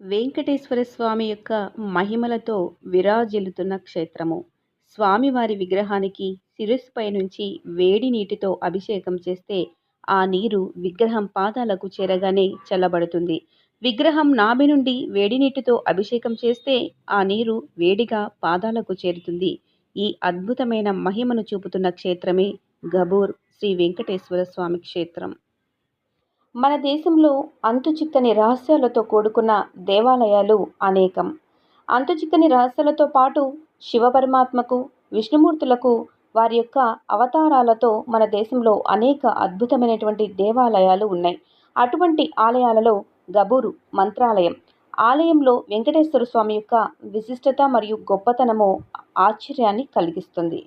వెంకటేశ్వర స్వామి యొక్క మహిమలతో విరాజిల్లుతున్న క్షేత్రము. స్వామివారి విగ్రహానికి శిరస్సుపై నుంచి వేడి నీటితో అభిషేకం చేస్తే ఆ నీరు విగ్రహం పాదాలకు చేరగానే చల్లబడుతుంది. విగ్రహం నాభి నుండి వేడి నీటితో అభిషేకం చేస్తే ఆ నీరు వేడిగా పాదాలకు చేరుతుంది. ఈ అద్భుతమైన మహిమను చూపుతున్న క్షేత్రమే గబూర్ శ్రీ వెంకటేశ్వర స్వామి క్షేత్రం. మన దేశంలో అంతుచిక్కని రహస్యాలతో కూడుకున్న దేవాలయాలు అనేకం. అంతుచిక్కని రహస్యాలతో పాటు శివపరమాత్మకు విష్ణుమూర్తులకు వారి యొక్క అవతారాలతో మన దేశంలో అనేక అద్భుతమైనటువంటి దేవాలయాలు ఉన్నాయి. అటువంటి ఆలయాలలో గబూరు మంత్రాలయం. ఆలయంలో వెంకటేశ్వర స్వామి యొక్క విశిష్టత మరియు గొప్పతనము ఆశ్చర్యాన్ని కలిగిస్తుంది.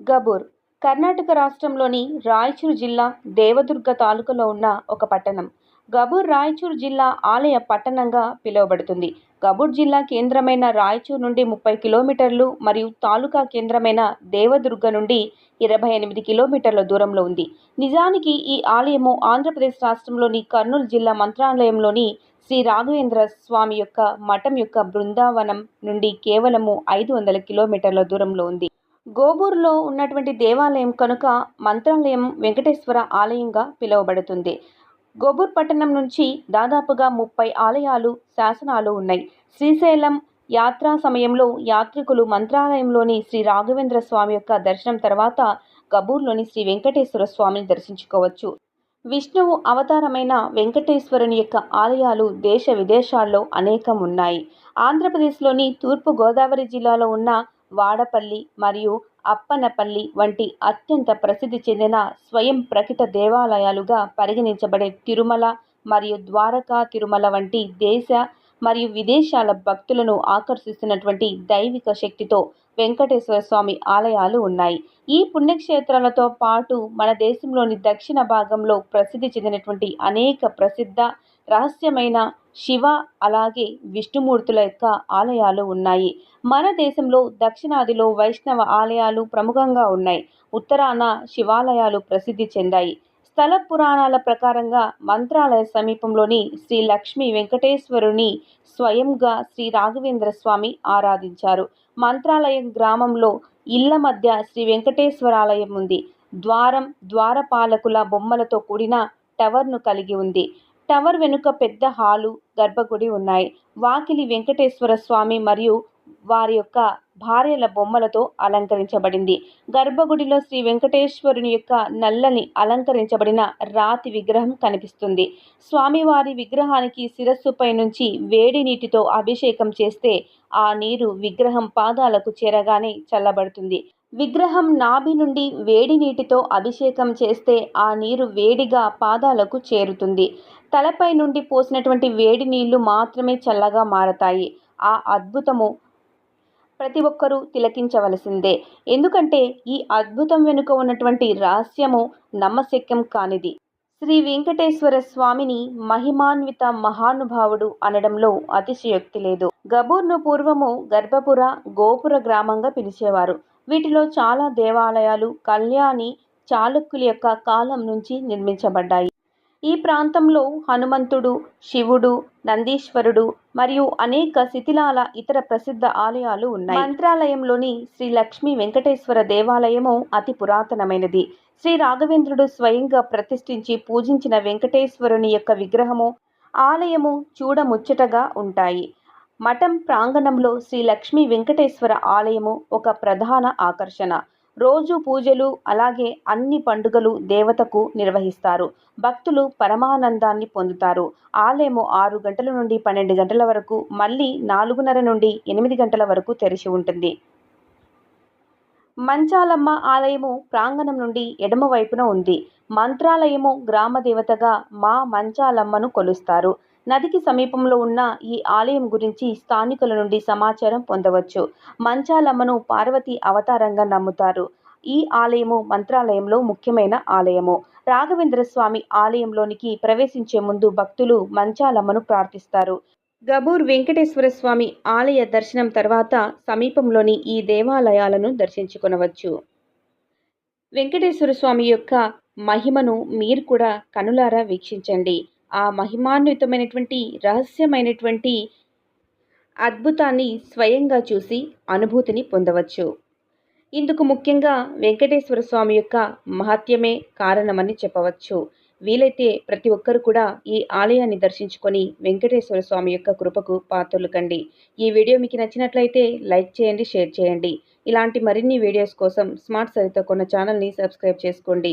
గబూర్ కర్ణాటక రాష్ట్రంలోని రాయచూరు జిల్లా దేవదుర్గ తాలూకాలో ఉన్న ఒక పట్టణం. గబూర్ రాయచూరు జిల్లా ఆలయ పట్టణంగా పిలువబడుతుంది. గబూర్ జిల్లా కేంద్రమైన రాయచూరు నుండి ముప్పై కిలోమీటర్లు మరియు తాలూకా కేంద్రమైన దేవదుర్గ నుండి ఇరవై ఎనిమిది కిలోమీటర్ల దూరంలో ఉంది. నిజానికి ఈ ఆలయము ఆంధ్రప్రదేశ్ రాష్ట్రంలోని కర్నూలు జిల్లా మంత్రాలయంలోని శ్రీ రాఘవేంద్ర స్వామి యొక్క మఠం యొక్క బృందావనం నుండి కేవలము ఐదు వందల కిలోమీటర్ల దూరంలో ఉంది. గోబూర్లో ఉన్నటువంటి దేవాలయం కనుక మంత్రాలయం వెంకటేశ్వర ఆలయంగా పిలువబడుతుంది. గోబూర్ పట్టణం నుంచి దాదాపుగా ముప్పై ఆలయాలు శాసనాలు ఉన్నాయి. శ్రీశైలం యాత్రా సమయంలో యాత్రికులు మంత్రాలయంలోని శ్రీ రాఘవేంద్ర స్వామి యొక్క దర్శనం తర్వాత గబూర్లోని శ్రీ వెంకటేశ్వర స్వామిని దర్శించుకోవచ్చు. విష్ణువు అవతారమైన వెంకటేశ్వరుని యొక్క ఆలయాలు దేశ విదేశాల్లో అనేకం ఉన్నాయి. ఆంధ్రప్రదేశ్లోని తూర్పు గోదావరి జిల్లాలో ఉన్న వాడపల్లి మరియు అప్పనపల్లి వంటి అత్యంత ప్రసిద్ధి చెందిన స్వయం ప్రకట దేవాలయాలుగా పరిగణించబడే తిరుమల మరియు ద్వారకా తిరుమల వంటి దేశ మరియు విదేశాల భక్తులను ఆకర్షిస్తున్నటువంటి దైవిక శక్తితో వెంకటేశ్వర స్వామి ఆలయాలు ఉన్నాయి. ఈ పుణ్యక్షేత్రాలతో పాటు మన దేశంలోని దక్షిణ భాగంలో ప్రసిద్ధి చెందినటువంటి అనేక ప్రసిద్ధ రహస్యమైన శివ అలాగే విష్ణుమూర్తుల యొక్క ఆలయాలు ఉన్నాయి. మన దేశంలో దక్షిణాదిలో వైష్ణవ ఆలయాలు ప్రముఖంగా ఉన్నాయి. ఉత్తరాన శివాలయాలు ప్రసిద్ధి చెందాయి. స్థల పురాణాల ప్రకారంగా మంత్రాలయ సమీపంలోని శ్రీ లక్ష్మీ వెంకటేశ్వరుని స్వయంగా శ్రీ రాఘవేంద్ర స్వామి ఆరాధించారు. మంత్రాలయం గ్రామంలో ఇళ్ళ మధ్య శ్రీ వెంకటేశ్వరాలయం ఉంది. ద్వారం ద్వారపాలకుల బొమ్మలతో కూడిన టవర్ను కలిగి ఉంది. టవర్ వెనుక పెద్ద హాలు గర్భగుడి ఉన్నాయి. వాకిలి వెంకటేశ్వర స్వామి మరియు వారి యొక్క భార్యల బొమ్మలతో అలంకరించబడింది. గర్భగుడిలో శ్రీ వెంకటేశ్వరుని యొక్క నల్లని అలంకరించబడిన రాతి విగ్రహం కనిపిస్తుంది. స్వామివారి విగ్రహానికి శిరస్సుపై నుంచి వేడి నీటితో అభిషేకం చేస్తే ఆ నీరు విగ్రహం పాదాలకు చేరగానే చల్లబడుతుంది. విగ్రహం నాభి నుండి వేడి నీటితో అభిషేకం చేస్తే ఆ నీరు వేడిగా పాదాలకు చేరుతుంది. తలపై నుండి పోసినటువంటి వేడి నీళ్ళు మాత్రమే చల్లగా మారతాయి. ఆ అద్భుతము ప్రతి ఒక్కరూ తిలకించవలసిందే. ఎందుకంటే ఈ అద్భుతం వెనుక ఉన్నటువంటి రహస్యము నమ్మశక్యం కానిది. శ్రీ వెంకటేశ్వర స్వామిని మహిమాన్విత మహానుభావుడు అనడంలో అతిశయోక్తి లేదు. గబూర్ను పూర్వము గర్భపుర గోపుర గ్రామంగా పిలిచేవారు. వీటిలో చాలా దేవాలయాలు కళ్యాణి చాళుక్యుల యొక్క కాలం నుంచి నిర్మించబడ్డాయి. ఈ ప్రాంతంలో హనుమంతుడు శివుడు నందీశ్వరుడు మరియు అనేక శిథిలాల ఇతర ప్రసిద్ధ ఆలయాలు ఉన్నాయి. మంత్రాలయంలోని శ్రీ లక్ష్మీ వెంకటేశ్వర దేవాలయము అతి పురాతనమైనది. శ్రీ రాఘవేంద్రుడు స్వయంగా ప్రతిష్ఠించి పూజించిన వెంకటేశ్వరుని యొక్క విగ్రహము ఆలయము చూడముచ్చటగా ఉంటాయి. మఠం ప్రాంగణంలో శ్రీ లక్ష్మీ వెంకటేశ్వర ఆలయము ఒక ప్రధాన ఆకర్షణ. రోజు పూజలు అలాగే అన్ని పండుగలు దేవతకు నిర్వహిస్తారు. భక్తులు పరమానందాన్ని పొందుతారు. ఆలయము ఆరు గంటల నుండి పన్నెండు గంటల వరకు మళ్ళీ నాలుగున్నర నుండి ఎనిమిది గంటల వరకు తెరిచి ఉంటుంది. మంచాలమ్మ ఆలయము ప్రాంగణం నుండి ఎడమవైపున ఉంది. మంత్రాలయము గ్రామ దేవతగా మా మంచాలమ్మను కొలుస్తారు. నదికి సమీపంలో ఉన్న ఈ ఆలయం గురించి స్థానికుల నుండి సమాచారం పొందవచ్చు. మంచాలమ్మను పార్వతి అవతారంగా నమ్ముతారు. ఈ ఆలయము మంత్రాలయంలో ముఖ్యమైన ఆలయము. రాఘవేంద్ర స్వామి ఆలయంలోనికి ప్రవేశించే ముందు భక్తులు మంచాలమ్మను ప్రార్థిస్తారు. గబూర్ వెంకటేశ్వర స్వామి ఆలయ దర్శనం తర్వాత సమీపంలోని ఈ దేవాలయాలను దర్శించుకొనవచ్చు. వెంకటేశ్వర స్వామి యొక్క మహిమను మీరు కూడా కనులారా వీక్షించండి. ఆ మహిమాన్వితమైనటువంటి రహస్యమైనటువంటి అద్భుతాన్ని స్వయంగా చూసి అనుభూతిని పొందవచ్చు. ఇందుకు ముఖ్యంగా వెంకటేశ్వర స్వామి యొక్క మహత్యమే కారణమని చెప్పవచ్చు. వీలైతే ప్రతి ఒక్కరు కూడా ఈ ఆలయాన్ని దర్శించుకొని వెంకటేశ్వర స్వామి యొక్క కృపకు పాత్రలు కండి ఈ వీడియో మీకు నచ్చినట్లయితే లైక్ చేయండి షేర్ చేయండి. ఇలాంటి మరిన్ని వీడియోస్ కోసం స్మార్ట్ సరితో కొన్న ఛానల్ని సబ్స్క్రైబ్ చేసుకోండి.